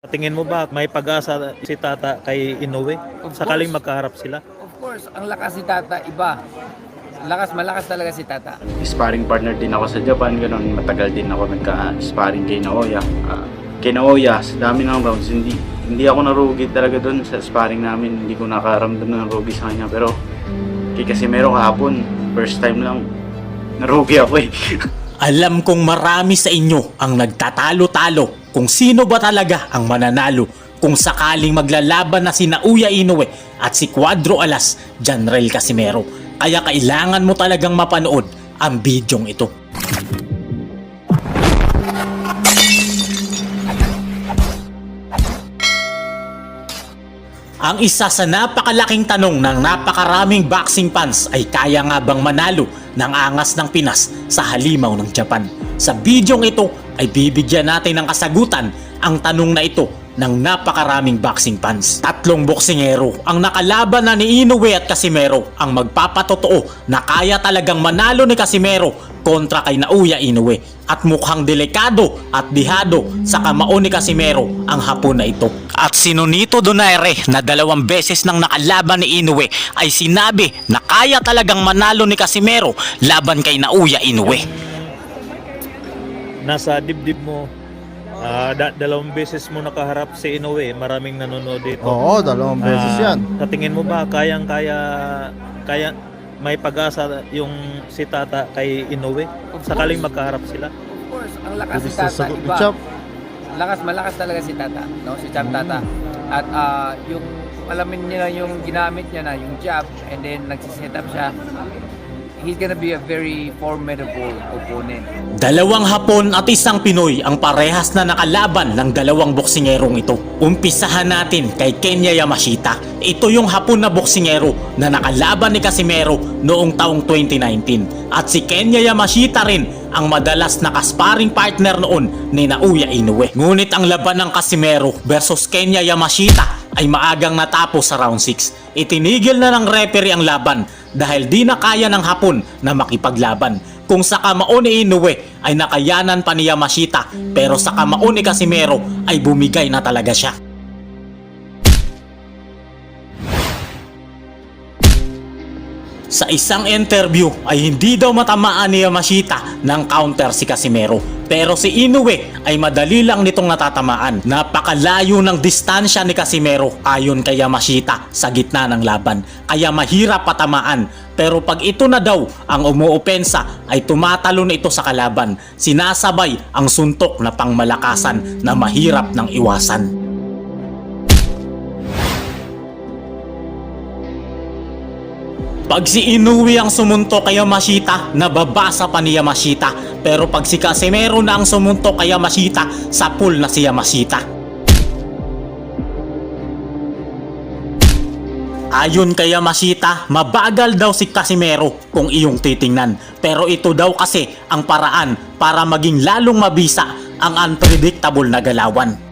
Tingin mo ba may pag-asa si Tata kay Inoue? Of Sakaling course. magkaharap sila? Of course, ang lakas si Tata, iba. Lakas, malakas talaga si Tata. sparring partner din ako sa Japan, ganun, matagal din ako nagka-sparring kay Naoya. Ah, kay Naoya, sa dami ng rounds, hindi, hindi ako narugi talaga doon sa sparring namin, hindi ko nakaramdam ng rugi sa kanya, pero kay Casimero kahapon, first time lang, narugi ako eh. Alam kong marami sa inyo ang nagtatalo-talo kung sino ba talaga ang mananalo kung sakaling maglalaban na si Nauya Inoue at si Cuadro Alas, Janrel Casimero. Kaya kailangan mo talagang mapanood ang bidyong ito. Ang isa sa napakalaking tanong ng napakaraming boxing fans ay kaya nga bang manalo ng angas ng Pinas sa halimaw ng Japan? Sa bidyong ito ay bibigyan natin ng kasagutan ang tanong na ito ng napakaraming boxing fans. Tatlong boksingero ang nakalaban na ni Inoue at Casimero ang magpapatotoo na kaya talagang manalo ni Casimero kontra kay Nauya Inoue at mukhang delikado at dihado sa kamao ni Casimero ang hapon na ito. At si Nonito Donaire na dalawang beses nang nakalaban ni Inoue ay sinabi na kaya talagang manalo ni Casimero laban kay Nauya Inoue. Nasa dibdib mo, ah, da- dalawang beses mo nakaharap si Inoue, maraming nanonood dito. Oo, dalawang beses Ah, yan. Sa tingin mo ba kayang-kaya kaya may pag-asa yung si Tata kay Inoue? Of Sakaling course. magkaharap sila? Of course, ang lakas si Bilis na Tata, sagot ni iba. Chap. Lakas, malakas talaga si Tata, no? Si Chap Tata. At ah, yung alamin niya yung ginamit niya na, yung jab, and then nagsiset up siya, he's gonna be a very formidable opponent. Dalawang Hapon at isang Pinoy ang parehas na nakalaban ng dalawang boksingerong ito. Umpisahan natin kay Kenya Yamashita. Ito yung Hapon na boksingero na nakalaban ni Casimero noong taong 2019. At si Kenya Yamashita rin ang madalas nakasparing partner noon ni Nauya Inoue. Ngunit ang laban ng Casimero versus Kenya Yamashita ay maagang natapos sa round 6. Itinigil na ng referee ang laban dahil di na kaya ng hapon na makipaglaban. Kung sa kamao ni Inoue ay nakayanan pa ni Yamashita pero sa kamao ni Casimero ay bumigay na talaga siya. Sa isang interview ay hindi daw matamaan ni Yamashita ng counter si Casimero. Pero si Inoue ay madali lang nitong natatamaan. Napakalayo ng distansya ni Casimero ayon kay Yamashita sa gitna ng laban. Kaya mahirap patamaan. Pero pag ito na daw ang umuopensa ay tumatalon ito sa kalaban. Sinasabay ang suntok na pangmalakasan na mahirap ng iwasan. Pag si Inoue ang sumuntok kay Yamashita, nababasa pa ni Yamashita. Pero pag si Casimero na ang sumuntok kay Yamashita, sapul na si Yamashita. Ayon kay Yamashita, mabagal daw si Casimero kung iyong titingnan. Pero ito daw kasi ang paraan para maging lalong mabisa ang unpredictable na galawan.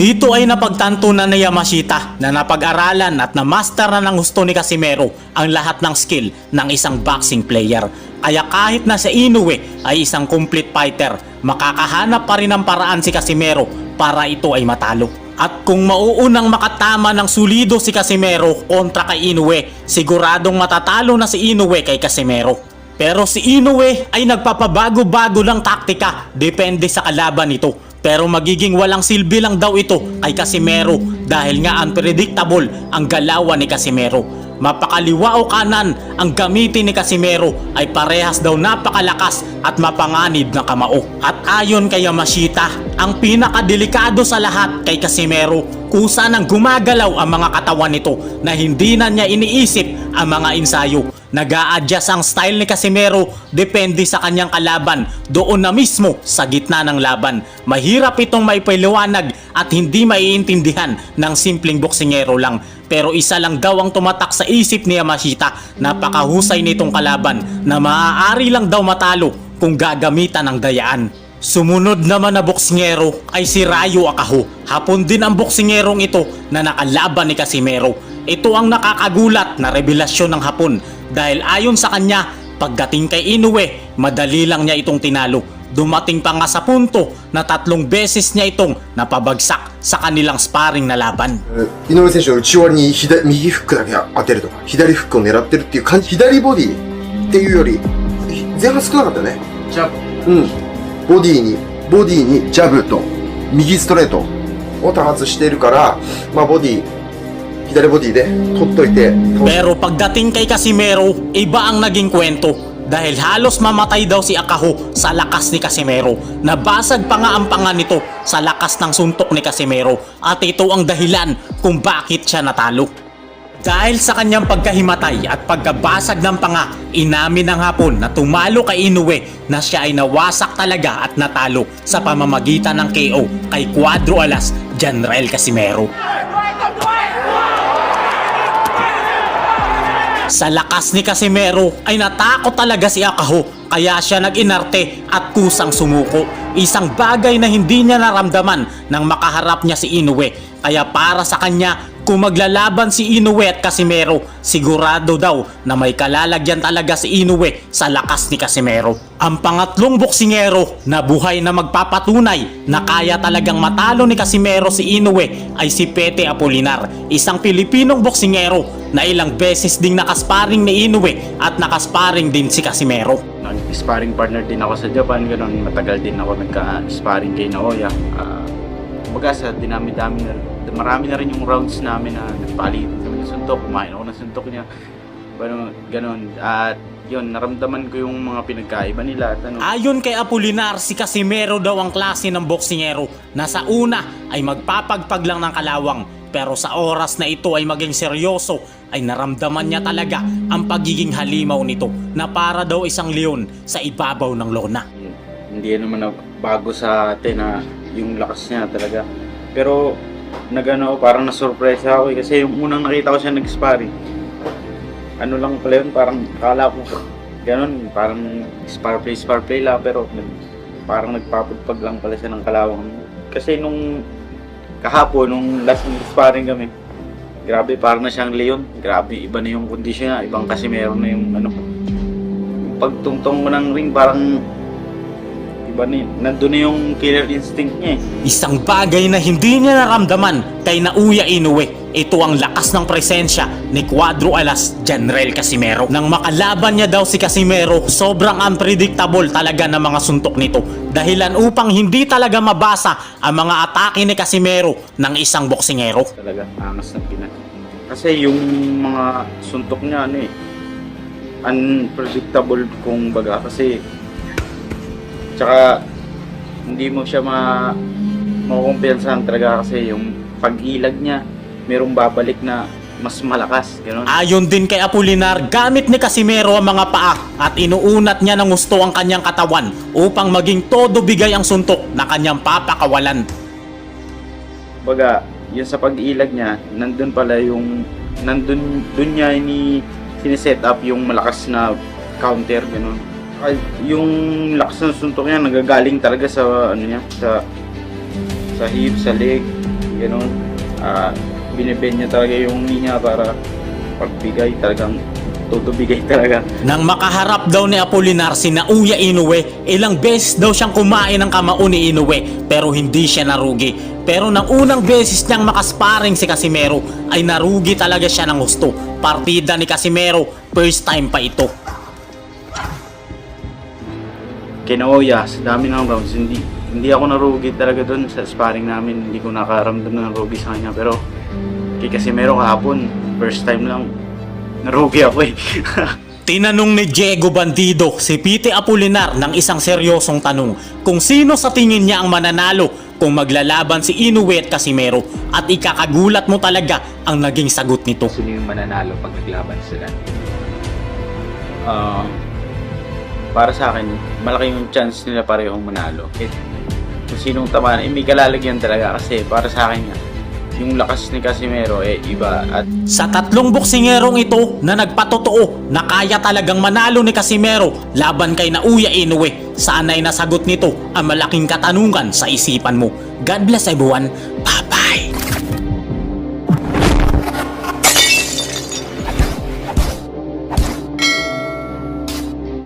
Dito ay napagtanto na ni Yamashita na napag-aralan at na-master na ng gusto ni Casimero ang lahat ng skill ng isang boxing player. Kaya kahit na sa Inoue ay isang complete fighter, makakahanap pa rin ng paraan si Casimero para ito ay matalo. At kung mauunang makatama ng sulido si Casimero kontra kay Inoue, siguradong matatalo na si Inoue kay Casimero. Pero si Inoue ay nagpapabago-bago ng taktika depende sa kalaban nito. Pero magiging walang silbi lang daw ito kay Casimero dahil nga unpredictable ang galawan ni Casimero. Mapakaliwa o kanan ang gamitin ni Casimero ay parehas daw napakalakas at mapanganib na kamao. At ayon kay Yamashita, ang pinakadelikado sa lahat kay Casimero kusa nang gumagalaw ang mga katawan nito na hindi na niya iniisip ang mga ensayo nag adjust ang style ni Casimero depende sa kanyang kalaban doon na mismo sa gitna ng laban. Mahirap itong maipaliwanag at hindi maiintindihan ng simpleng boksingero lang. Pero isa lang daw ang tumatak sa isip ni Yamashita, napakahusay nitong kalaban na maaari lang daw matalo kung gagamitan ng dayaan. Sumunod naman na boksingero ay si Rayo Akaho. Hapon din ang boksingerong ito na nakalaban ni Casimero. Ito ang nakakagulat na revelasyon ng hapon dahil ayon sa kanya, pagdating kay Inoue, madali lang niya itong tinalo dumating pa nga sa punto na tatlong beses niya itong napabagsak sa kanilang sparring na laban. 井上選手は内割りに左右フックだけ当てるとか、左フックを狙ってるっていう感じ、左ボディっていうより、前半少なかったね。ジャブうん。 ボディに、ボディにジャブと、右ストレートを多発しているから、まあボディ、左ボディで取っといて、 Pero pagdating kay Casimero, iba ang naging kwento dahil halos mamatay daw si Akaho sa lakas ni Casimero. Nabasag pa nga ang panga nito sa lakas ng suntok ni Casimero at ito ang dahilan kung bakit siya natalo. Dahil sa kanyang pagkahimatay at pagkabasag ng panga, inamin ng hapon na tumalo kay Inoue na siya ay nawasak talaga at natalo sa pamamagitan ng KO kay Cuadro Alas, Janrel Casimero. Sa lakas ni Casimero ay natakot talaga si Akaho kaya siya nag-inarte at kusang sumuko. Isang bagay na hindi niya naramdaman nang makaharap niya si Inoue. Kaya para sa kanya, kung maglalaban si Inoue at Casimero, sigurado daw na may kalalagyan talaga si Inoue sa lakas ni Casimero. Ang pangatlong boksingero na buhay na magpapatunay na kaya talagang matalo ni Casimero si Inoue ay si Pete Apolinar, isang Pilipinong boksingero na ilang beses ding nakasparing ni Inoue at nakasparing din si Casimero. Nag-sparring partner din ako sa Japan, ganun. Matagal din ako nagka-sparring kay Naoya. Uh, kumbaga sa dinami-dami na marami na rin yung rounds namin na nagpalit kami ng suntok, kumain ako ng suntok niya. Ganun, ganun. At yun, naramdaman ko yung mga pinagkaiba nila at ano. Ayon kay Apolinar, si Casimero daw ang klase ng boksingero na sa una ay magpapagpag lang ng kalawang pero sa oras na ito ay maging seryoso ay naramdaman niya talaga ang pagiging halimaw nito na para daw isang leon sa ibabaw ng lona. hindi naman na bago sa atin na yung lakas niya talaga. Pero nagano parang nasurpresa ako eh, kasi yung unang nakita ko siya nag-sparring. Ano lang pala yun, parang akala ko ganun, parang spar play, spar play lang pero parang nagpapagpag lang pala siya ng kalawang. Kasi nung kahapon, nung last ng sparring kami, grabe parang na siyang leon. Grabe, iba na yung kondisyon niya, ibang kasi meron na yung ano, pagtungtong mo ng ring parang iba na yun. Nandun na yung killer instinct niya eh. Isang bagay na hindi niya naramdaman kay Nauya Inoue. Ito ang lakas ng presensya ni Cuadro Alas Janrel Casimero. Nang makalaban niya daw si Casimero, sobrang unpredictable talaga ng mga suntok nito. Dahilan upang hindi talaga mabasa ang mga atake ni Casimero ng isang boksingero. Talaga, angas ng Pinas. Kasi yung mga suntok niya ano eh, unpredictable kung baga kasi tsaka hindi mo siya ma makukumpiyansahan talaga kasi yung pag-ilag niya merong babalik na mas malakas gano'n Ayon din kay Apolinar, gamit ni Casimero ang mga paa at inuunat niya ng gusto ang kanyang katawan upang maging todo bigay ang suntok na kanyang papakawalan. baga yun sa pag-ilag niya nandun pala yung nandun dun niya ni sineset up yung malakas na counter gano'n Ay, yung lakas ng suntok niya nagagaling talaga sa ano niya sa sa hip sa leg gano'n Ah, binibend niya talaga yung knee niya para pagbigay talagang tutubigay talaga Nang makaharap daw ni Apolinar si Nauya Inoue, ilang beses daw siyang kumain ng kamao ni Inoue pero hindi siya narugi. Pero nang unang beses niyang makasparing si Casimero ay narugi talaga siya ng gusto. Partida ni Casimero, first time pa ito. Kinaoya sa dami ng rounds. Hindi hindi ako narugi talaga doon sa sparring namin. Hindi ko nakaramdam ng rugi sa kanya. Pero kay Casimero kahapon. First time lang. Narugi ako eh. Tinanong ni Diego Bandido si Pete Apolinar ng isang seryosong tanong kung sino sa tingin niya ang mananalo kung maglalaban si Inoue at Casimero. At ikakagulat mo talaga ang naging sagot nito. sino yung mananalo pag naglaban sila. Ah, para sa akin malaki yung chance nila parehong manalo eh, kung sinong tamaan eh may kalalagyan talaga kasi para sa akin nga yung lakas ni Casimero eh iba at Sa tatlong boksingerong ito na nagpatotoo na kaya talagang manalo ni Casimero laban kay Nauya Inoue, sana'y nasagot nito ang malaking katanungan sa isipan mo. God bless everyone. Bye-bye!